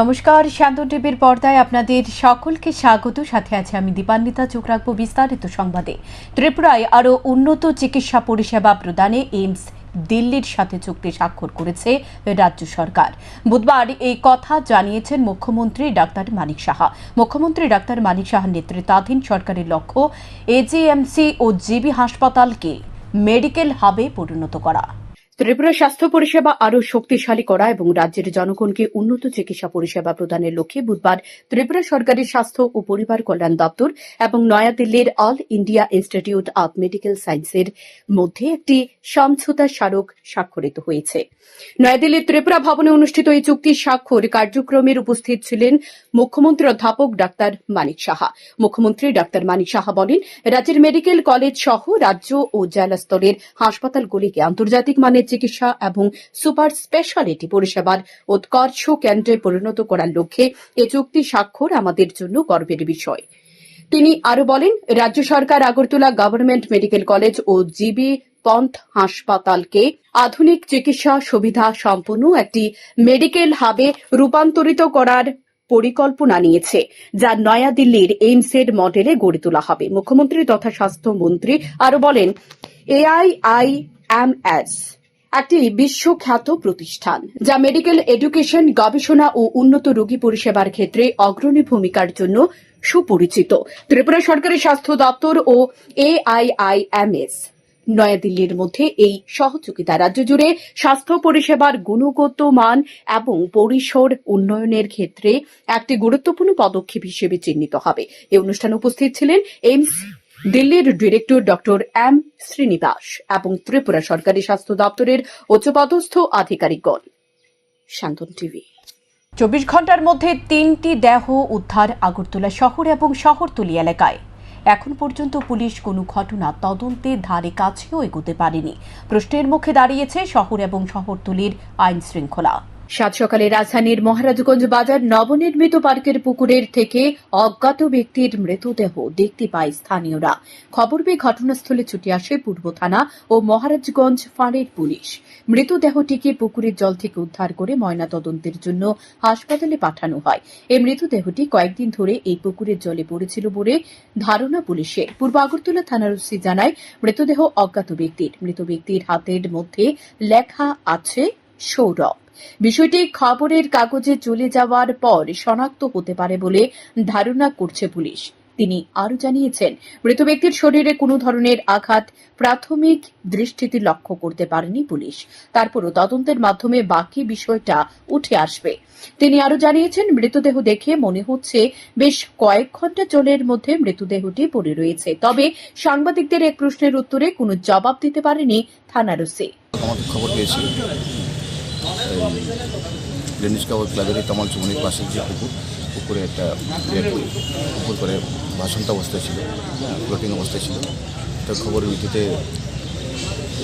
নমস্কার শান্ত টিভির পর্দায় আপনাদের সকলকে স্বাগত। সাথে আছে আমি দীপান্বিতা, চোখ রাখব বিস্তারিত সংবাদে। ত্রিপুরায় আরও উন্নত চিকিৎসা পরিষেবা প্রদানে এইমস দিল্লির সাথে চুক্তি স্বাক্ষর করেছে রাজ্য সরকার। বুধবার এই কথা জানিয়েছেন মুখ্যমন্ত্রী ডাক্তার মানিক সাহা। মুখ্যমন্ত্রী ডাক্তার মানিক সাহার নেতৃত্বাধীন সরকারের লক্ষ্য এজিএমসি ও জিবি হাসপাতালকে মেডিকেল হাবে পরিণত করা। ত্রিপুরা স্বাস্থ্য পরিষেবা আরও শক্তিশালী করা এবং রাজ্যের জনগণকে উন্নত চিকিৎসা পরিষেবা প্রদানের লক্ষ্যে বুধবার ত্রিপুরা সরকারের স্বাস্থ্য ও পরিবার কল্যাণ দপ্তর এবং নয়াদিল্লির All India Institute of medical সায়েন্সের মধ্যে একটি সমঝোতা স্মারক স্বাক্ষরিত হয়েছে। নয়াদিল্লির ত্রিপুরা ভবনে অনুষ্ঠিত এই চুক্তি স্বাক্ষর কার্যক্রমের উপস্থিত ছিলেন মুখ্যমন্ত্রী অধ্যাপক ডাক্তার মানিক সাহা। মুখ্যমন্ত্রী ডাক্তার মানিক সাহা বলেন, রাজ্যের মেডিকেল কলেজ সহ রাজ্য ও জেলা স্তরের হাসপাতালগুলিকে আন্তর্জাতিক মানের চিকিৎসা এবং সুপার স্পেশালিটি পরিষেবার উৎকর্ষ কেন্দ্রে পরিণত করার লক্ষ্যে এ চুক্তি স্বাক্ষর আমাদের জন্য গর্বের বিষয়। তিনি আরও বলেন, রাজ্য সরকার আগরতলা গভর্নমেন্ট মেডিকেল কলেজ ও জিবি পন্থ হাসপাতালকে আধুনিক চিকিৎসা সুবিধা সম্পন্ন একটি মেডিকেল হাবে রূপান্তরিত করার পরিকল্পনা নিয়েছে, যা নয়াদিল্লির এইমসের মডেলে গড়ে তোলা হবে। মুখ্যমন্ত্রী তথা স্বাস্থ্যমন্ত্রী আরও বলেন এআইআইএমএস একটি বিশ্বখ্যাত প্রতিষ্ঠান, যা মেডিকেল এডুকেশন, গবেষণা ও উন্নত রোগী পরিষেবার ক্ষেত্রে অগ্রণী ভূমিকার জন্য সুপরিচিত। ত্রিপুরা সরকারের স্বাস্থ্য দপ্তর ও এআইআইএমএস নয়াদিল্লির মধ্যে এই সহযোগিতা রাজ্য জুড়ে স্বাস্থ্য পরিষেবার গুণগত মান এবং পরিসর উন্নয়নের ক্ষেত্রে একটি গুরুত্বপূর্ণ পদক্ষেপ হিসেবে চিহ্নিত হবে। এই অনুষ্ঠানে উপস্থিত ছিলেন এইমস দিল্লির ডিরেক্টর ডক্টর এম শ্রীনিবাস এবং ত্রিপুরা সরকারি স্বাস্থ্য দপ্তরের উচ্চপদস্থ আধিকারিকগণ। টিভি। চব্বিশ ঘণ্টার মধ্যে তিনটি দেহ উদ্ধার আগরতলা শহর এবং শহরতলি এলাকায়। এখন পর্যন্ত পুলিশ কোনো ঘটনা তদন্তের ধারে কাছেও এগোতে পারেনি। প্রশ্নের মুখে দাঁড়িয়েছে শহর এবং শহরতলির আইন শৃঙ্খলা সাত সকালে রাজধানীর মহারাজগঞ্জ বাজার নবনির্মিত পার্কের পুকুরের থেকে অজ্ঞাত ব্যক্তির মৃতদেহ দেখতে পায় স্থানীয়রা। খবর পেয়ে ঘটনাস্থলে ছুটে আসে পূর্ব থানা ও মহারাজগঞ্জ ফাঁড়ের পুলিশ। মৃতদেহটিকে পুকুরের জল থেকে উদ্ধার করে ময়নাতদন্তের জন্য হাসপাতালে পাঠানো হয়। এই মৃতদেহটি কয়েকদিন ধরে এই পুকুরের জলে পড়েছিল বলে ধারণা পুলিশের পূর্ব আগরতলা থানার ওসি জানায়, মৃতদেহ অজ্ঞাত ব্যক্তির। মৃত ব্যক্তির হাতের মধ্যে লেখা আছে সৌরভ। বিষয়টি খবরের কাগজে চলে যাওয়ার পর শনাক্ত হতে পারে বলে ধারণা করছে পুলিশ। তিনি আরও জানিয়েছেন, মৃত ব্যক্তির শরীরে কোনো ধরনের আঘাত প্রাথমিক দৃষ্টিতে লক্ষ্য করতে পারেনি পুলিশ। তারপরও তদন্তের মাধ্যমে বাকি বিষয়টা উঠে আসবে। তিনি আরও জানিয়েছেন, মৃতদেহ দেখে মনে হচ্ছে বেশ কয়েক ঘণ্টা জলের মধ্যে মৃতদেহটি পড়ে রয়েছে। তবে সাংবাদিকদের এক প্রশ্নের উত্তরে কোনো জবাব দিতে পারেনি থানার ওসি। লেনিস কাবর ক্লাবের তমাল চুমনির পাশের যে পুকুর, পুকুরে একটা ডেড পুকুর করে ভাসন্ত অবস্থায় ছিল ফ্লোটিং অবস্থায় ছিল। তো খবরের ভিত্তিতে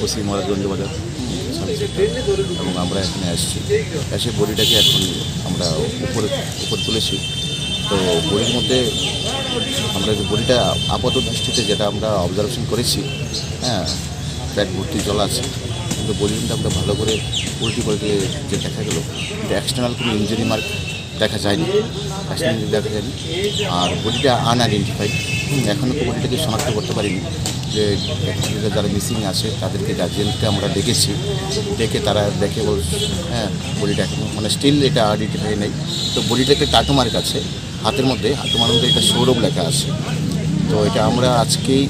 ওসি মহারাজগঞ্জ বাজার এবং আমরা এখানে আসছি। এসে বডিটাকে এখন আমরা উপরে উপরে তুলেছি। তো বডির মধ্যে আমরা যে বডিটা আপাত দৃষ্টিতে যেটা আমরা অবজারভেশন করেছি হ্যাঁ প্যাট ভর্তি জল আছে। কিন্তু বডিটা আমরা ভালো করে উল্টি দিয়ে যে দেখা গেলো এক্সটার্নাল কোনো ইঞ্জুরি মার্ক দেখা যায়নি। এক্সটার্নাল দেখা যায়নি। আর বডিটা আনআইডেন্টিফাইড এখনও তো বডিটাকে শনাক্ত করতে পারিনি যে যারা মিসিং আছে, তাদেরকে গার্জিয়ানকে আমরা ডেকেছি ডেকে তারা দেখে বল হ্যাঁ বডিটা এখনও মানে স্টিল এটা আইডেন্টিফাই নেই। তো বডিটাকে টাটু মার্ক আছে। হাতের মধ্যে হাতুমার মধ্যে এটা সৌরভ লেখা আছে। তো এটা আমরা আজকেই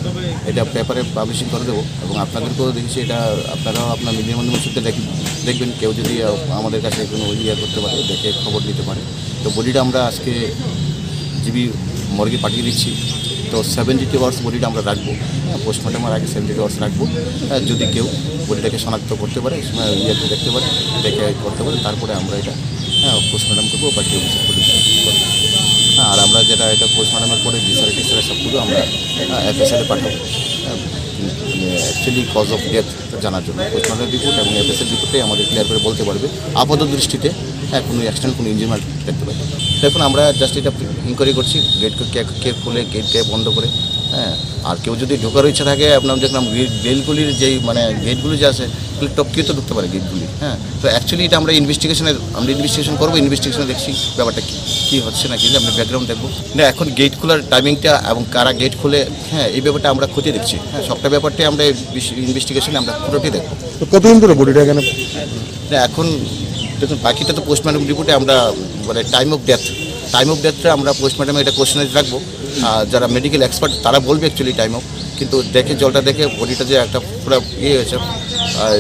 এটা পেপারে পাবলিশিং করে দেবো এবং আপনাদেরকেও দেখেছি এটা আপনারাও আপনার মিডিয়ার মাধ্যমে দেখ দেখবেন। কেউ যদি আমাদের কাছে কোনো ইয়ে করতে পারে দেখে খবর দিতে পারে। তো বডিটা আমরা আজকে জিবি মর্গে পাঠিয়ে দিচ্ছি। তো সেভেন্টি টু আওয়ার্স বডিটা আমরা রাখব। পোস্টমর্টমের আগে সেভেন্টি টু আওয়ার্স রাখব। হ্যাঁ, যদি কেউ বডিটাকে শনাক্ত করতে পারে ইয়ে দেখতে পারে দেখে করতে পারে তারপরে আমরা এটা হ্যাঁ পোস্টমর্টম করব বা কেউ হ্যাঁ আর আমরা যেটা এটা পোস্টমর্টমের পরে বিচারে টিচারে সবগুলো আমরা এফএসএলে পাঠাবো। অ্যাকচুয়ালি কজ অফ ডেথ জানার জন্য। পোস্টমর্টম রিপোর্ট এবং এফএসএল রিপোর্টে আমাদের ক্লিয়ার করে বলতে পারবে। আপাত দৃষ্টিতে হ্যাঁ কোনো অ্যাক্সিডেন্ট কোনো ইঞ্জিন দেখতে পাই। দেখুন, আমরা জাস্ট এটা ইনকোয়ারি করছি গেট কে খুলে গেট কে বন্ধ করে হ্যাঁ। আর কেউ যদি ঢোকার ইচ্ছা থাকে, আপনার দেখলাম গেটগুলির যেই মানে গেটগুলি যে আছে টপকিয়ে তো ঢুকতে পারে গেটগুলি হ্যাঁ? তো অ্যাকচুয়ালি এটা আমরা ইনভেস্টিগেশনের আমরা ইনভেস্টিগেশন করব ইনভেস্টিগেশনে দেখছি ব্যাপারটা কী কী হচ্ছে না কি আমরা ব্যাকগ্রাউন্ড দেখব। না এখন গেট খোলার টাইমিংটা এবং কারা গেট খুলে হ্যাঁ এই ব্যাপারটা আমরা খতিয়ে দেখছি। হ্যাঁ সবটা ব্যাপারটাই আমরা ইনভেস্টিগেশনে আমরা পুরোটাই দেখব। তো কতদিন ধরে বডিটা এখানে? না এখন দেখুন বাকিটা তো পোস্টমর্টম রিপোর্টে আমরা মানে time of death time of ডেথটা আমরা পোস্টমর্টমে এটা কোশ্চেনে রাখব। যারা মেডিকেল এক্সপার্ট তারা বলবে অ্যাকচুয়ালি টাইম অফ কিন্তু দেখে, জলটা দেখে বডিটা যে একটা পুরো ইয়ে হয়েছে, আর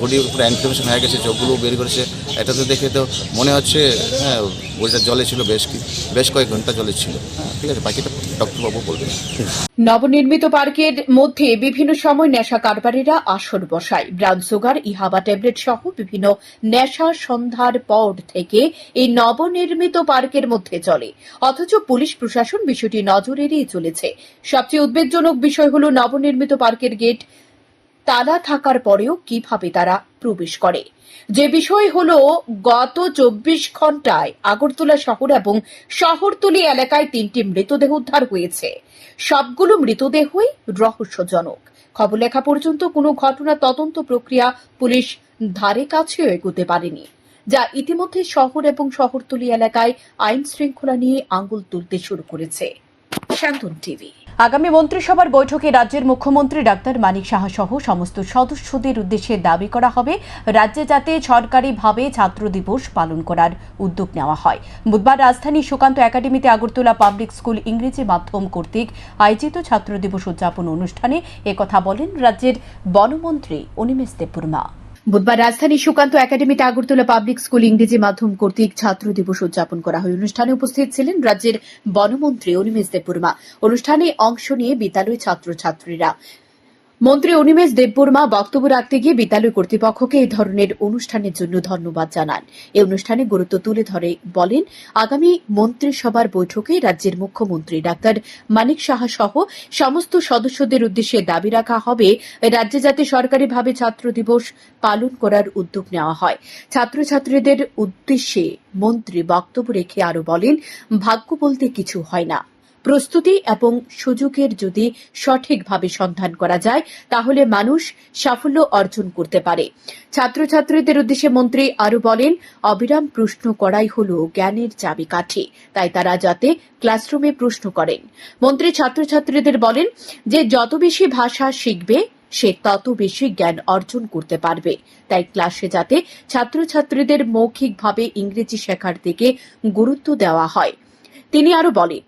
বডি পুরো অ্যানফ্লেমেশন হয়ে গেছে, চোখগুলো বের করেছে, এটা তো দেখে তো মনে হচ্ছে হ্যাঁ বডিটা জলে ছিল, বেশ কি, বেশ কয়েক ঘণ্টা জলে ছিল। হ্যাঁ ঠিক আছে, বাকিটা নবনির্মিত পার্কের মধ্যে বিভিন্ন সময় নেশা কারবারিরা আসর বসায়। ব্রাউন সুগার, ইহাবা ট্যাবলেট সহ বিভিন্ন নেশা সন্ধ্যার পর থেকে এই নবনির্মিত পার্কের মধ্যে চলে। অথচ পুলিশ প্রশাসন বিষয়টি নজর এড়িয়ে চলেছে সবচেয়ে উদ্বেগজনক বিষয় হল নবনির্মিত পার্কের গেট তালা থাকার পরেও কীভাবে তারা প্রবেশ করে? যে বিষয় হল, গত চব্বিশ ঘন্টায় আগরতলা শহর এবং শহরতলি এলাকায় তিনটি মৃতদেহ উদ্ধার হয়েছে। সবগুলো মৃতদেহই রহস্যজনক। খবর লেখা পর্যন্ত কোনো ঘটনা তদন্ত প্রক্রিয়া পুলিশ ধারে কাছেও এগোতে পারেনি, যা ইতিমধ্যে শহর এবং শহরতলি এলাকায় আইন শৃঙ্খলা নিয়ে আঙ্গুল তুলতে শুরু করেছে। টিভি। আগামী মন্ত্রিসভার বৈঠকে রাজ্যের মুখ্যমন্ত্রী ডাক্তার মানিক সাহা সহ সমস্ত সদস্যদের উদ্দেশ্যে দাবি করা হবে, রাজ্যে যাতে সরকারিভাবে ছাত্র দিবস পালন করার উদ্যোগ নেওয়া হয়। বুধবার রাজধানী সুকান্ত একাডেমিতে আগরতলা পাবলিক স্কুল ইংরেজি মাধ্যম কর্তৃক আয়োজিত ছাত্র দিবস উদযাপন অনুষ্ঠানে একথা বলেন রাজ্যের বনমন্ত্রী অনিমেষ দেববর্মা। বুধবার রাজধানী সুকান্ত একাডেমিতে আগরতলা পাবলিক স্কুল ইংরেজি মাধ্যম কর্তৃক ছাত্র দিবস উদযাপন করা হয়। অনুষ্ঠানে উপস্থিত ছিলেন রাজ্যের বনমন্ত্রী অনিমেষ দেববর্মা। অনুষ্ঠানে অংশ নিয়ে বিদ্যালয় ছাত্রছাত্রীরা। মন্ত্রী অনিমেষ দেববর্মা বক্তব্য রাখতে গিয়ে বিদ্যালয় কর্তৃপক্ষকে এই ধরনের অনুষ্ঠানের জন্য ধন্যবাদ জানান। এই অনুষ্ঠানে গুরুত্ব তুলে ধরে বলেন, আগামী মন্ত্রিসভার বৈঠকে রাজ্যের মুখ্যমন্ত্রী ডাক্তার মানিক সাহা সহ সমস্ত সদস্যদের উদ্দেশ্যে দাবি রাখা হবে, রাজ্যে যাতে সরকারিভাবে ছাত্র দিবস পালন করার উদ্যোগ নেওয়া হয়। ছাত্রছাত্রীদের উদ্দেশ্যে মন্ত্রী বক্তব্য রেখে আরও বলেন, ভাগ্য বলতে কিছু হয় না। প্রস্তুতি এবং সুযোগের যদি সঠিকভাবে সন্ধান করা যায়, তাহলে মানুষ সাফল্য অর্জন করতে পারে। ছাত্রছাত্রীদের উদ্দেশ্যে মন্ত্রী আরও বলেন, অবিরাম প্রশ্ন করাই হল জ্ঞানের চাবিকাঠি, তাই তারা যাতে ক্লাসরুমে প্রশ্ন করেন। মন্ত্রী ছাত্রছাত্রীদের বলেন যে, যত বেশি ভাষা শিখবে, সে তত বেশি জ্ঞান অর্জন করতে পারবে। তাই ক্লাসে যাতে ছাত্রছাত্রীদের মৌখিকভাবে ইংরেজি শেখার দিকে গুরুত্ব দেওয়া হয়। তিনি আরও বলেন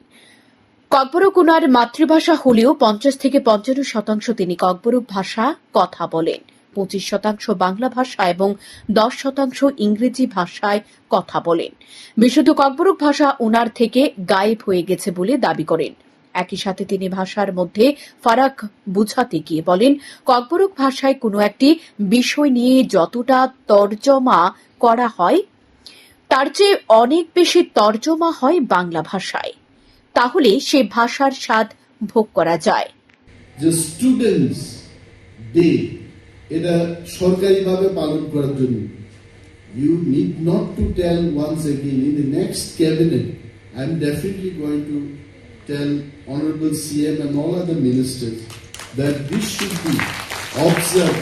ককবরক ওনার মাতৃভাষা হলেও পঞ্চাশ থেকে পঞ্চান্ন শতাংশ তিনি ককবরক ভাষা কথা বলেন। পঁচিশ শতাংশ বাংলা ভাষা এবং দশ শতাংশ ইংরেজি ভাষায় কথা বলেন। বিশুদ্ধ ককবরক ভাষা ওনার থেকে গায়েব হয়ে গেছে বলে দাবি করেন। একই সাথে তিনি ভাষার মধ্যে ফারাক বুঝাতে গিয়ে বলেন, ককবরক ভাষায় কোনো একটি বিষয় নিয়ে যতটা তর্জমা করা হয়, তার চেয়ে অনেক বেশি তর্জমা হয় বাংলা ভাষায়। তাহলে সে ভাষার স্বাদ ভোগ করা যায়। যে স্টুডেন্টস ডে এটা সরকারিভাবে পালন করার জন্য। You need not to tell once again in the next cabinet I am definitely going to tell honourable CM and all other ministers that this should be observe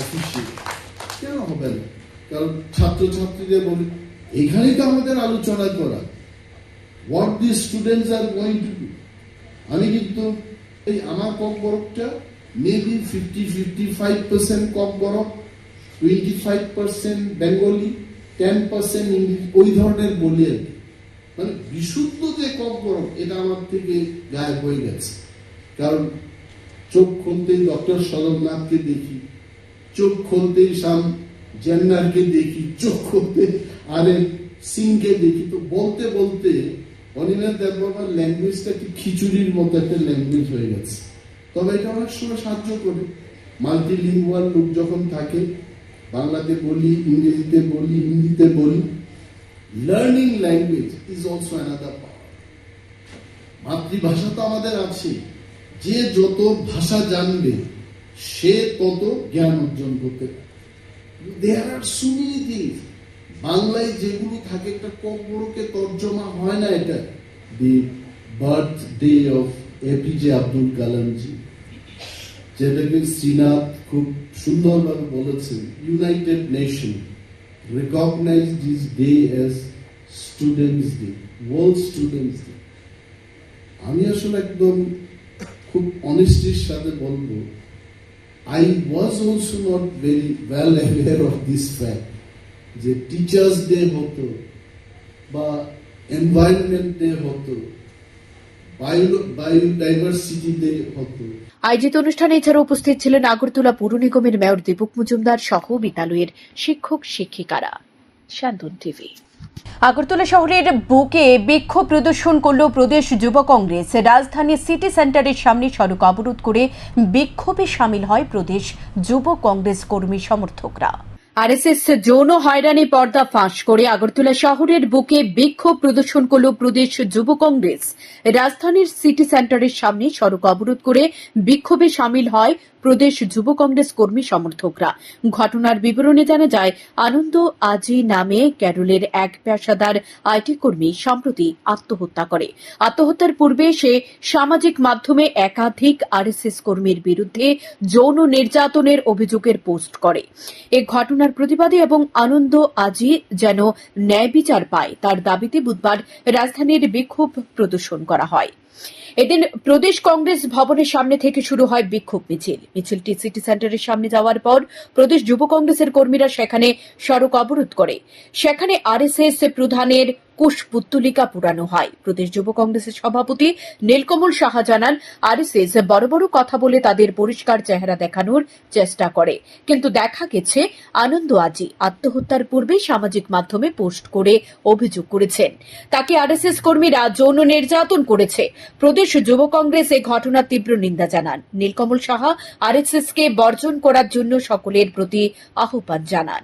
official কেন হবে না? কারণ ছাত্রছাত্রীদের বলি এখানেই তো আমাদের আলোচনা করা। What the students are going to do আমি কিন্তু এই আমার কক বরফটা maybe fifty fifty five percent Kokborok twenty five percent Bengali ten percent English ওই ধরনের বলি আর কি। মানে বিশুদ্ধ যে কক বরফ, এটা আমার থেকে গায়েব হয়ে গেছে। কারণ চোখ খুলতেই ডক্টর সদরনাথকে দেখি, চোখ খুলতেই শাম জেন্নারকে দেখি, চোখ খুলতে আরে সিংকে দেখি। তো বলতে বলতে অনিমেষ দেববাবার ল্যাঙ্গুয়েজটা কি খিচুড়ির মতো একটা ল্যাঙ্গুয়েজ হয়ে গেছে। তবে এটা অনেক সময় সাহায্য করে। মাল্টিলিঙ্গুয়াল লোক যখন থাকে, বাংলাতে বলি, ইংরেজিতে বলি, হিন্দিতে বলি learning language is also another power মাতৃভাষা তো আমাদের আছে। যে যত ভাষা জানবে, সে তত জ্ঞান অর্জন করতে পারে দেয়ার আর সো মেনি বাংলায় যেগুলো থাকে, একটা কবরকে তর্জমা হয় না এটা? The birthday of APJ Abdul Kalam ji যেটাকে শ্রীনাথ খুব সুন্দরভাবে বলেছেন United Nation recognise this day as students day world students day আমি আসলে একদম খুব অনেস্টির সাথে বলব I was also not very well aware of this fact যে টিচার্স ডে হতো বা এনভায়রনমেন্ট ডে হতো বায়োডাইভার্সিটি ডে হতো আয়োজিত অনুষ্ঠানে এছাড়া উপস্থিত ছিলেন আগরতলা পুর নিগমের মেয়র দীপক মজুমদার সহ বিদ্যালয়ের শিক্ষক শিক্ষিকারা। শান্তন টিভি। আগরতলা শহরের বুকে বিক্ষোভ প্রদর্শন করল প্রদেশ যুব কংগ্রেস। রাজধানী সিটি সেন্টারের সামনে সড়ক অবরোধ করে বিক্ষোভে সামিল হয় প্রদেশ যুব কংগ্রেস কর্মী সমর্থকরা। আরএসএস যৌন হয়রানি পর্দা ফাঁস করে আগরতলা শহরের বুকে বিক্ষোভ প্রদর্শন করল প্রদেশ যুব কংগ্রেস। রাজধানীর সিটি সেন্টারের সামনে সড়ক অবরোধ করে বিক্ষোভে সামিল হয় প্রদেশ যুব কংগ্রেস কর্মী সমর্থকরা। ঘটনার বিবরণে জানা যায়, আনন্দ আজি নামে ক্যারলের এক পেশাদার আইটি কর্মী সম্প্রতি আত্মহত্যা করে। আত্মহত্যার পূর্বে সে সামাজিক মাধ্যমে একাধিক আরএসএস কর্মীর বিরুদ্ধে যৌন নির্যাতনের অভিযোগের পোস্ট করে। এ ঘটনার প্রতিবাদে এবং আনন্দ আজি যেন ন্যায় বিচার পায়, তার দাবিতে বুধবার রাজধানীর বিক্ষোভ প্রদর্শন করা হয়। এদিন প্রদেশ কংগ্রেস ভবনের সামনে থেকে শুরু হয় বিক্ষোভ মিছিল। মিছিলটি সিটি সেন্টারের সামনে যাওয়ার পর প্রদেশ যুব কংগ্রেসের কর্মীরা সেখানে সড়ক অবরোধ করে। সেখানে আরএসএস প্রধানের কুশপুত্তলিকা পুরানো হয়। প্রদেশ যুব কংগ্রেসের সভাপতি নীলকমল সাহা জানান, আরএসএস বড় বড় কথা বলে তাদের পরিষ্কার চেহারা দেখানোর চেষ্টা করে। কিন্তু দেখা গেছে, আনন্দ আজি আত্মহত্যার পূর্বে সামাজিক মাধ্যমে পোস্ট করে অভিযোগ করেছেন। তাকে আরএসএস কর্মীরা যৌন নির্যাতন করেছে। প্রদেশ যুব কংগ্রেস এই ঘটনার তীব্র নিন্দা জানান। নীলকমল সাহা আরএসএস কে বর্জন করার জন্য সকলের প্রতি আহ্বান জানান।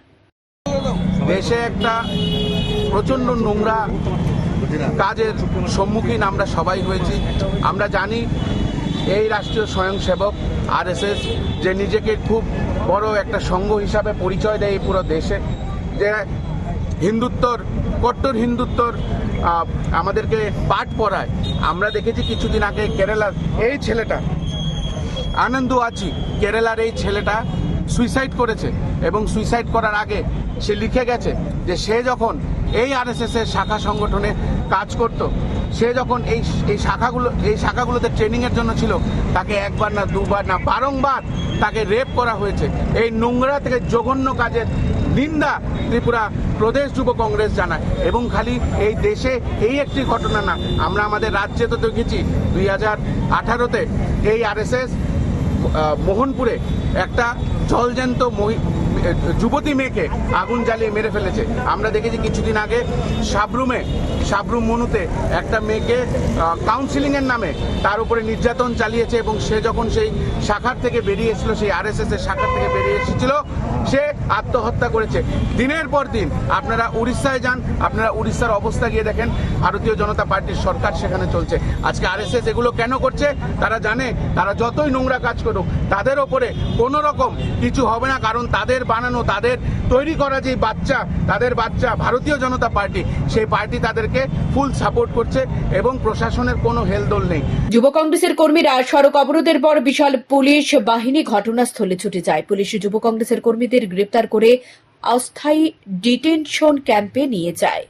দেশে একটা প্রচণ্ড নোংরা কাজের সম্মুখীন আমরা সবাই হয়েছি। আমরা জানি এই রাষ্ট্রীয় স্বয়ংসেবক আরএসএস যে নিজেকে খুব বড় একটা সংঘ হিসাবে পরিচয় দেয় এই পুরো দেশে, যে হিন্দুত্বর, কট্টর হিন্দুত্বর আমাদেরকে পাঠ পড়ায়। আমরা দেখেছি কিছুদিন আগে কেরালার এই ছেলেটা, আনন্দ আছি কেরালার এই ছেলেটা সুইসাইড করেছে এবং সুইসাইড করার আগে সে লিখে গেছে যে সে যখন এই আরএসএস এর শাখা সংগঠনে কাজ করত। সে যখন এই এই শাখাগুলো, এই শাখাগুলোতে ট্রেনিংয়ের জন্য ছিল, তাকে একবার না দুবার না, বারংবার তাকে রেপ করা হয়েছে। এই নোংরা থেকে জঘন্য কাজের নিন্দা ত্রিপুরা প্রদেশ যুব কংগ্রেস জানায়। এবং খালি এই দেশে এই একটি ঘটনা না, আমরা আমাদের রাজ্যে তো দেখেছি, দুই হাজার আঠারোতে এই আরএসএস মোহনপুরে একটা জলজ্যান্ত যুবতী মেয়েকে আগুন জ্বালিয়ে মেরে ফেলেছে। আমরা দেখেছি কিছুদিন আগে সাবরুমে, সাবরুম মনুতে একটা মেয়েকে কাউন্সিলিং এর নামে তার উপরে নির্যাতন চালিয়েছে এবং সে যখন সেই শাখার থেকে বেরিয়ে এসেছিল, সেই আরএসএস এর শাখার থেকে বেরিয়ে এসেছিল, সে আত্মহত্যা করেছে। দিনের পর দিন আপনারা উড়িষ্যায় যান, আপনারা উড়িষ্যার অবস্থা গিয়ে দেখেন, ভারতীয় জনতা পার্টির সরকার সেখানে চলছে। আজকে আরএসএস এগুলো কেন করছে? তারা জানে, তারা যতই নোংরা কাজ করুক তাদের ওপরে কোনো রকম কিছু হবে না, কারণ তাদের বানানো, তাদের তৈরি করা যে বাচ্চা, তাদের বাচ্চা ভারতীয় জনতা পার্টি, সেই পার্টি তাদেরকে ফুল সাপোর্ট করছে এবং প্রশাসনের কোনো হেলদোল নেই। যুব কংগ্রেসের কর্মীরা সড়ক অবরোধের পর বিশাল পুলিশ বাহিনী ঘটনাস্থলে ছুটে যায়। পুলিশ যুব কংগ্রেসের কর্মীদের গ্রেপ্তার করে অস্থায়ী ডিটেনশন ক্যাম্পে নিয়ে যায়।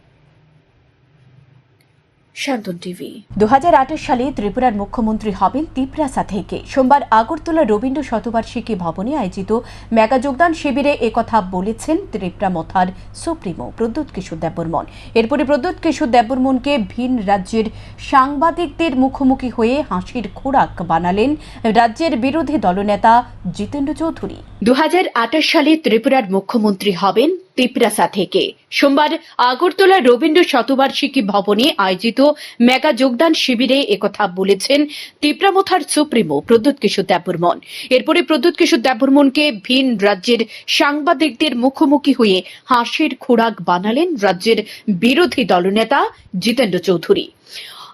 শান্তন টিভি। দু সালে ত্রিপুরার মুখ্যমন্ত্রী হবেন তিপ্রাসা থেকে সোমবার আগরতলা রবীন্দ্র শতবার্ষিকী ভবনে আয়োজিত মেগা যোগদান শিবিরে একথা বলেছেন ত্রিপুরা মথার সুপ্রিমো প্রদ্যুৎ কিশোর দেববর্মন। এরপরে প্রদ্যুৎ কিশোর দেববর্মনকে ভিন রাজ্যের সাংবাদিকদের মুখোমুখি হয়ে হাসির খোরাক বানালেন রাজ্যের বিরোধী দলনেতা জিতেন্দ্র চৌধুরী। দু হাজার আঠাশ সালে ত্রিপুরার মুখ্যমন্ত্রী হবেন তিপ্রাসা থেকে। সোমবার আগরতলা রবীন্দ্র শতবার্ষিকী ভবনে আয়োজিত মেগা যোগদান শিবিরে একথা বলেছেন তিপ্রামথার সুপ্রিমো প্রদ্যুৎ কিশোর দেববর্মন। এরপরে প্রদ্যুৎ কিশোর দেববর্মনকে ভিন রাজ্যের সাংবাদিকদের মুখোমুখি হয়ে হাসির খোরাক বানালেন রাজ্যের বিরোধী দলনেতা জিতেন্দ্র চৌধুরী।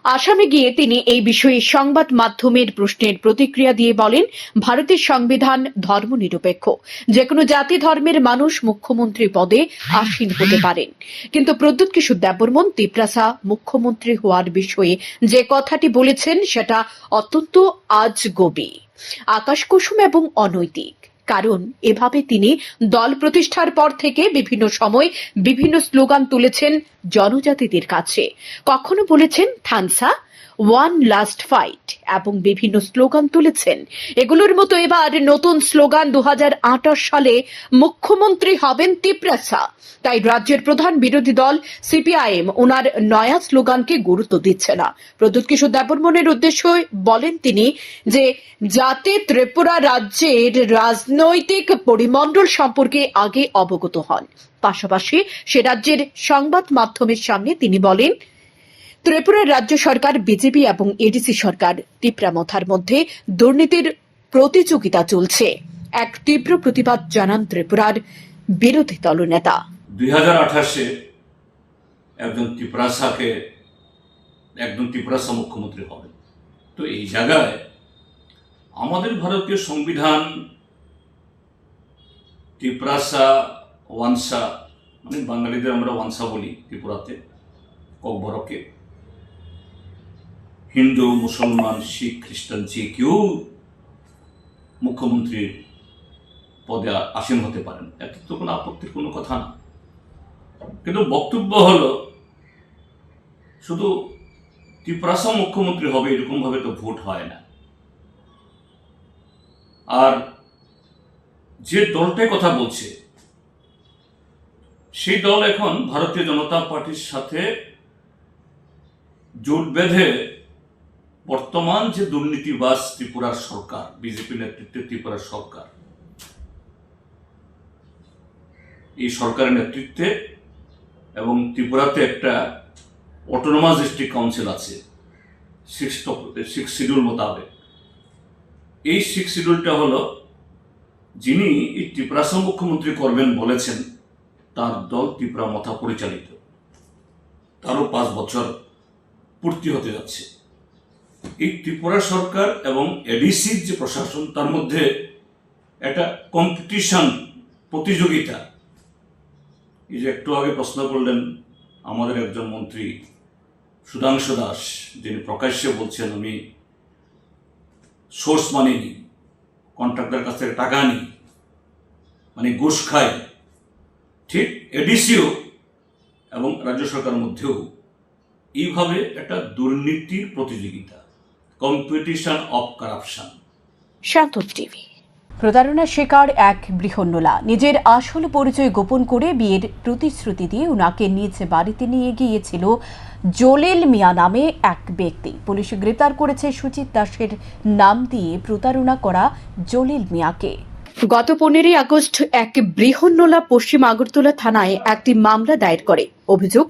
আসামে গিয়ে তিনি এই বিষয়ে সংবাদ মাধ্যমের প্রশ্নের প্রতিক্রিয়া দিয়ে বলেন, ভারতের সংবিধান ধর্মনিরপেক্ষ। যে কোনো জাতি ধর্মের মানুষ মুখ্যমন্ত্রী পদে আসীন হতে পারেন। কিন্তু প্রদ্যুৎ কিশোর দেববর্মন তিপ্রাসা মুখ্যমন্ত্রী হওয়ার বিষয়ে যে কথাটি বলেছেন, সেটা অত্যন্ত আজগবি। আকাশ কুসুম এবং অনৈতিক। কারণ এভাবে তিনি দল প্রতিষ্ঠার পর থেকে বিভিন্ন সময় বিভিন্ন স্লোগান তুলেছেন জনজাতিদের কাছে। কখনো বলেছেন, থানসা ওয়ান লাস্ট ফাইট এবং বিভিন্ন স্লোগান তুলেছেন। এগুলোর মতো এবার নতুন স্লোগান দু হাজার আঠাশ সালে মুখ্যমন্ত্রী হবেন তিপ্রাসা। তাই রাজ্যের প্রধান বিরোধী দল সিপিআইএম ওনার নয়া স্লোগানকে গুরুত্ব দিচ্ছে না। প্রদ্যুৎ কিশোর দেববর্মনের উদ্দেশ্য বলেন তিনি যে, যাতে ত্রিপুরা রাজ্যের রাজনৈতিক পরিমণ্ডল সম্পর্কে আগে অবগত হন। পাশাপাশি সে রাজ্যের সংবাদ মাধ্যমের সামনে তিনি বলেন ত্রিপুরার রাজ্য সরকার, বিজেপি এবং এডিসি সরকার তীব্রামথার মধ্যে দুর্নীতির প্রতিযোগিতা চলছে। এক তীব্র প্রতিবাদ জানান ত্রিপুরার বিরোধী দলনেতা। দুই হাজার আঠাশে একজন ত্রিপুরাসাকে একজন ত্রিপুরাসা মুখ্যমন্ত্রী হবেন। তো এই জায়গায় আমাদের ভারতীয় সংবিধান ত্রিপুরাসা ওয়ানসা মানে বাঙালিদের আমরা ওয়ানসা বলি ত্রিপুরাতে, ককবরকে। হিন্দু, মুসলমান, শিখ, খ্রিস্টান, যে কেউ মুখ্যমন্ত্রীর পদে আসীন হতে পারেন, এত তো কোনো আপত্তির কোনো কথা না। কিন্তু বক্তব্য হলো, শুধু ত্রিপুরাসা মুখ্যমন্ত্রী হবে, এরকমভাবে তো ভোট হয় না। আর যে দলটাই কথা বলছে, সেই দল এখন ভারতীয় জনতা পার্টির সাথে জোট বেঁধে বর্তমান যে দুর্নীতিবাস ত্রিপুরার সরকার, বিজেপি নেতৃত্বে ত্রিপুরার সরকার, এই সরকারের নেতৃত্বে এবং ত্রিপুরাতে একটা অটোনোমাস ডিস্ট্রিক্ট কাউন্সিল আছে সিক্স সিক্স শিডিউল মোতাবেক। এই সিক্স শিডিউলটা হলো, যিনি এই ত্রিপুরাসম মুখ্যমন্ত্রী করবেন বলেছেন, তার দল ত্রিপুরা মথা পরিচালিত। তারও পাঁচ বছর পূর্তি হতে যাচ্ছে। এই ত্রিপুরা সরকার এবং এডিসির যে প্রশাসন, তার মধ্যে একটা কম্পিটিশন প্রতিযোগিতা। এই যে একটু আগে প্রশ্ন করলেন আমাদের একজন মন্ত্রী, সুধাংশু দাস, যিনি প্রকাশ্যে বলছেন, আমি সোর্স মানি নিই কন্ট্রাক্টর কাছ থেকে টাকা নিই মানে ঘুষ খাই। ঠিক এডিসিও এবং রাজ্য সরকারের মধ্যেও এইভাবে একটা দুর্নীতির প্রতিযোগিতা। Competition of corruption Shantan TV প্রতারণার শিকার এক বৃহন্নলা। নিজের আসল পরিচয় গোপন করে বিয়ের প্রতিশ্রুতি দিয়ে উনাকে নিজ বাড়িতে নিয়ে গিয়েছিল জলিল মিয়া নামে এক ব্যক্তি। পুলিশ গ্রেপ্তার করেছে সুচিত দাসের নাম দিয়ে প্রতারণা করা জলিল মিয়াকে। গত পনেরোই আগস্ট এক বৃহন্নলা পশ্চিম আগরতলা থানায় একটি মামলা দায়ের করে। অভিযোগ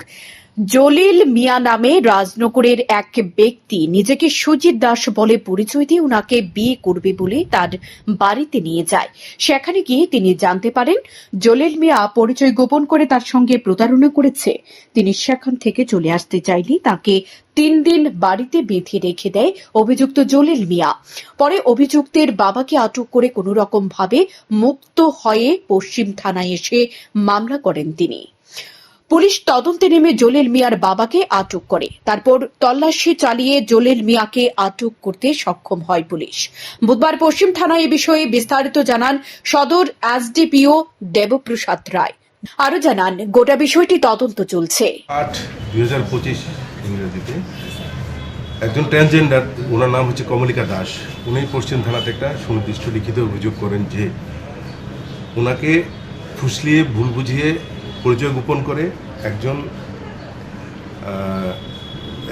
জলিল মিয়া নামে রাজনগরের এক ব্যক্তি নিজেকে সুজিত দাস বলে পরিচয় দিয়ে উনাকে বিয়ে করবে বলে তার বাড়িতে নিয়ে যায়। সেখানে গিয়ে তিনি জানতে পারেন, জলিল মিয়া পরিচয় গোপন করে তার সঙ্গে প্রতারণা করেছে। তিনি সেখান থেকে চলে আসতে চাইলে তাকে তিন দিন বাড়িতে বেঁধে রেখে দেয় অভিযুক্ত জলিল মিয়া। পরে অভিযুক্তের বাবাকে আটক করে কোনো রকম ভাবে মুক্ত হয়ে পশ্চিম থানায় এসে মামলা করেন তিনি। পুলিশ তদন্তে নেমে জলিল মিয়ার বাবাকে আটক করে। তারপর তল্লাশি চালিয়ে জলিল মিয়াকে আটক করতে সক্ষম হয় পুলিশ। বুধবার পশ্চিম থানায় এ বিষয়ে বিস্তারিত জানান সদর এসডিপিও দেবপ্রসাদ রায়। আরও জানান, গোটা বিষয়টি তদন্ত চলছে। একজন ট্রান্সজেন্ডার ওনার নাম হচ্ছে কমলিকা দাস। উনি পশ্চিম থানাতে একটা সুনির্দিষ্ট লিখিত অভিযোগ করেন যে, ওনাকে ফুসলিয়ে, ভুল বুঝিয়ে পরিচয় গোপন করে একজন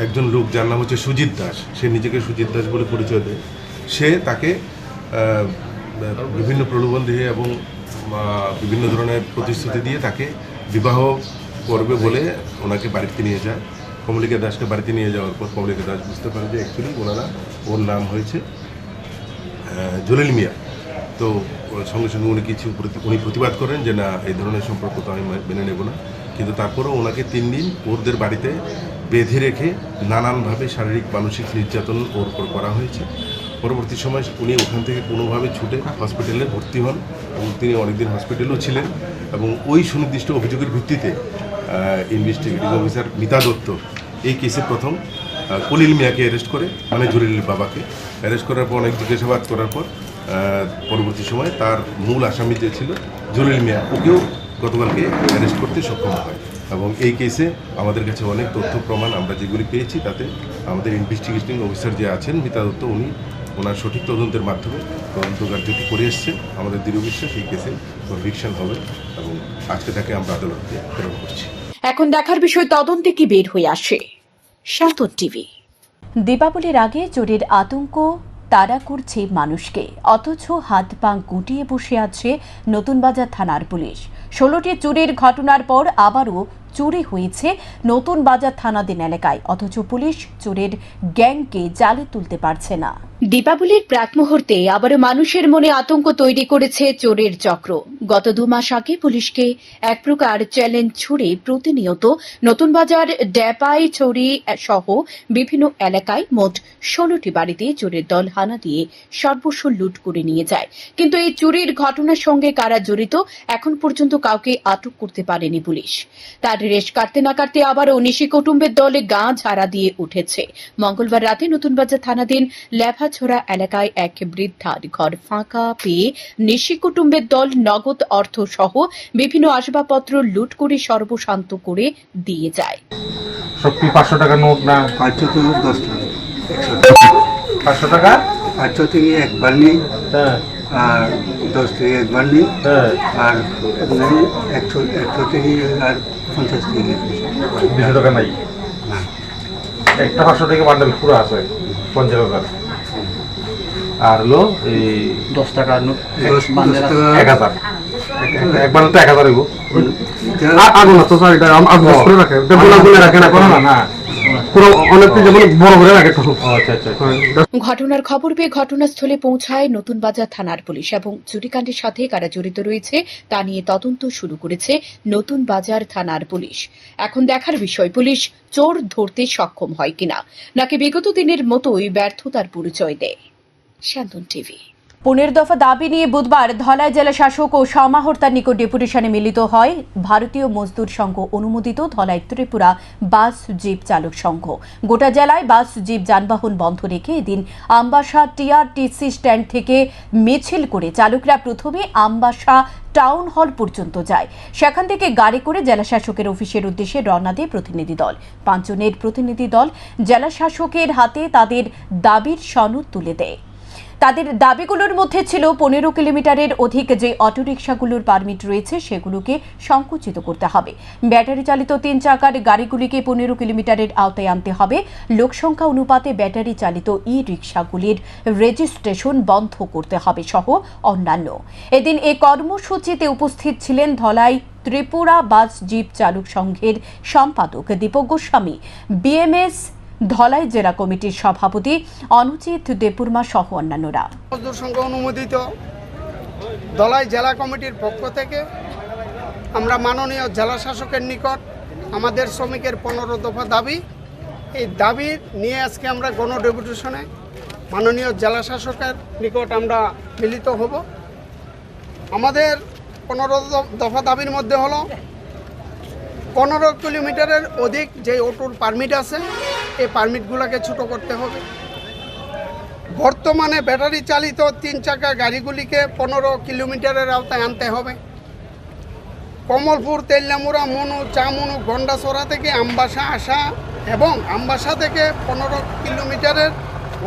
একজন লোক যার নাম হচ্ছে সুজিত দাস, সে নিজেকে সুজিত দাস বলে পরিচয় দেয়। সে তাকে বিভিন্ন প্রলোভন দিয়ে এবং বিভিন্ন ধরনের প্রতিশ্রুতি দিয়ে তাকে বিবাহ করবে বলে ওনাকে বাড়িতে নিয়ে যায়। কমলিকা দাসকে বাড়িতে নিয়ে যাওয়ার পর কমলিকা দাস বুঝতে পারে যে অ্যাকচুয়ালি ওনারা ওর নাম হয়েছে জলিল মিয়া। তো সঙ্গে সঙ্গে উনি কিছু উনি প্রতিবাদ করেন যে না, এই ধরনের সম্পর্ক তো আমি মেনে নেব না। কিন্তু তারপরেও ওনাকে তিন দিন ওরদের বাড়িতে বেঁধে রেখে নানানভাবে শারীরিক, মানসিক নির্যাতন ওর উপর করা হয়েছে। পরবর্তী সময় উনি ওখান থেকে কোনোভাবে ছুটে হসপিটালে ভর্তি হন এবং তিনি অনেকদিন হসপিটালেও ছিলেন এবং ওই সুনির্দিষ্ট অভিযোগের ভিত্তিতে ইনভেস্টিগেটিং অফিসার মিতা দত্ত এই কেসে প্রথম কলিল মিয়াকে অ্যারেস্ট করে মানে জলিলের বাবাকে। অ্যারেস্ট করার পর, অনেক জিজ্ঞাসাবাদ করার পর পরবর্তী সময়ে তার মূল আসামি যে ছিল জলিল মিয়া ওকেও গতকালকে অ্যারেস্ট করতে সক্ষম হয়। এবং এই কেসে আমাদের কাছে অনেক তথ্য প্রমাণ আমরা যেগুলি পেয়েছি তাতে আমাদের ইনভেস্টিগেটিং অফিসার যে আছেন মিতা দত্ত উনি ওনার সঠিক তদন্তের মাধ্যমে তদন্ত কার্যটি করে এসছে আমাদের দৃঢ় বিশ্বাস এই কেসে কনভিকশন হবে এবং আজকে তাকে আমরা আদালতকে প্রেরণ করছি। এখন দেখার বিষয় তদন্তে কি বের হয়ে আসে? শান্তন টিভি। দীপাবলির আগে চোরের আতঙ্ক তাড়া করছে মানুষকে। অথচ হাত পা গুটিয়ে বসে আছে নতুন বাজার থানার পুলিশ। ষোলোটি চুরির ঘটনার পর আবারও চুরি হয়েছে নতুন বাজার থানাদিন এলাকায়, অথচ পুলিশ চোরের গ্যাংকে জালে তুলতে পারছে না। দীপাবলির প্রাক মুহূর্তে আবারও মানুষের মনে আতঙ্ক তৈরি করেছে চোরের চক্র। গত দু মাস আগে পুলিশকে এক প্রকার চ্যালেঞ্জ ছুড়ে প্রতিনিয়ত নতুন বাজার, ড্যাপাই চুরি সহ বিভিন্ন এলাকায় মোট ষোলোটি বাড়িতে চোরের দল হানা দিয়ে সর্বস্ব লুট করে নিয়ে যায়। কিন্তু এই চুরির ঘটনার সঙ্গে কারা জড়িত, এখন পর্যন্ত কাউকে আটক করতে পারেনি পুলিশ। তার রেশ কাটতে না কাটতে আবারও নিশি কুটুম্বের দলে গা ঝাড়া দিয়ে উঠেছে। মঙ্গলবার রাতে নতুন বাজার থানাধীন লেভাছড়া এলাকায় এক বৃদ্ধার ঘর ফাঁকা পেয়ে নিশি কুটুম্বের দল নগদ অর্থ সহ বিভিন্ন আসবাবপত্র লুট করে সর্বশান্ত করে দিয়ে যায়। কি পাঁচশো টাকা নোট না? পাঁচশো থেকে দশ টাকা। পাঁচশো টাকা? পাঁচশো থেকে একবার নিই। হ্যাঁ। আর দশ থেকে একবার নিই। হ্যাঁ। আর একশো একশো থেকে আর পঞ্চাশ দুশো টাকা নাই। একটা পাঁচশো টাকা বান্ডেল পুরো আছে পঞ্চাশ হাজার। আর হলো এই দশ টাকা এক হাজার। একবার তো এক হাজার আগুন তো স্যার এটা আগুন করে রাখে। এটা গোলা গোলা রাখে না না। ও আচ্ছা আচ্ছা ঘটনার খবর পেয়ে ঘটনাস্থলে পৌঁছায় নতুন বাজার থানার পুলিশ এবং চুরিকাণ্ডের সাথে কারা জড়িত রয়েছে তা নিয়ে তদন্ত শুরু করেছে নতুন বাজার থানার পুলিশ। এখন দেখার বিষয় পুলিশ চোর ধরতে সক্ষম হয় কিনা? নাকি বিগত দিনের মতোই ব্যর্থতার পরিচয় দেয়? শান্তন টিভি। পনেরো দফা দাবি নিয়ে বুধবার ধলাই জেলা শাসক ও সমাহর্তার নিকট ডেপুটেশনে মিলিত হয়। ভারতীয় মজদুর সংঘ অনুমোদিত ধলাই ত্রিপুরা বাস জিপ চালক সংঘ। গোটা জেলায় বাস জিপ যানবাহন বন্ধ রেখে এদিন আমবাসা টিআরটিসি স্ট্যান্ড থেকে মিছিল করে চালকরা প্রথমে আমবাসা টাউন হল পর্যন্ত যায়। সেখান থেকে গাড়ি করে জেলা শাসকের অফিসের উদ্দেশ্যে রওনা দেয় প্রতিনিধি দল। পাঁচজনের প্রতিনিধি দল জেলা শাসকের হাতে তাদের দাবির সনদ তুলে দেয়। তাদের দাবিগুলোর মধ্যে ছিল পনেরো কিলোমিটারের অধিক যে অটোরিকশাগুলোর পারমিট রয়েছে, সেগুলোকে সংকুচিত করতে হবে। ব্যাটারি চালিত তিন চাকার গাড়িগুলিকে পনেরো কিলোমিটারের আওতায় আনতে হবে। লোকসংখ্যা অনুপাতে ব্যাটারি চালিত ই রিক্সাগুলির রেজিস্ট্রেশন বন্ধ করতে হবে সহ অন্যান্য। এদিন এ কর্মসূচিতে উপস্থিত ছিলেন ধলাই ত্রিপুরা বাস জিপ চালক সংঘের সম্পাদক দীপক গোস্বামী। বিএমএস ধলাই জেলা কমিটির সভাপতি অনুচিত দেপুরমা সহ অন্যান্যরা। মজদুর সংঘ অনুমোদিত দলাই জেলা কমিটির পক্ষ থেকে আমরা মাননীয় জেলা শাসকের নিকট আমাদের শ্রমিকের পনেরো দফা দাবি। এই দাবি নিয়ে আজকে আমরা গণ ডেপুটেশনে মাননীয় জেলা শাসকের নিকট আমরা মিলিত হব। আমাদের পনেরো দফা দাবির মধ্যে হলো পনেরো কিলোমিটারের অধিক যে অটোর পারমিট আছে, এই পারমিটগুলোকে ছোট করতে হবে। বর্তমানে ব্যাটারি চালিত তিন চাকা গাড়িগুলিকে পনেরো কিলোমিটারের আওতায় আনতে হবে। কমলপুর তেল্লামুড়া মনু, চামুনু গন্ডাছড়া থেকে আমবাসা আসা এবং আমবাসা থেকে পনেরো কিলোমিটারের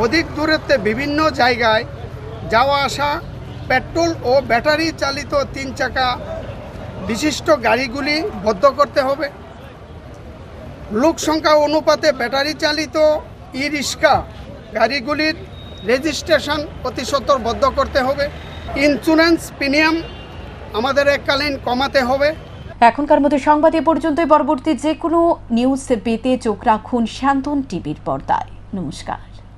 অধিক দূরত্বে বিভিন্ন জায়গায় যাওয়া আসা, পেট্রোল ও ব্যাটারি চালিত তিন চাকা বিশিষ্ট গাড়িগুলি বদ্ধ করতে হবে। লোক সংখ্যা অনুপাতে ব্যাটারি চালিত ই রিক্সা গাড়িগুলির রেজিস্ট্রেশন অতি সত্তর বদ্ধ করতে হবে। ইন্স্যুরেন্স প্রিমিয়াম আমাদের এককালীন কমাতে হবে। এখনকার মতো সংবাদ এ পর্যন্তই। পরবর্তী যে কোনো নিউজ পেতে চোখ রাখুন শান্তন টিভির পর্দায়। নমস্কার।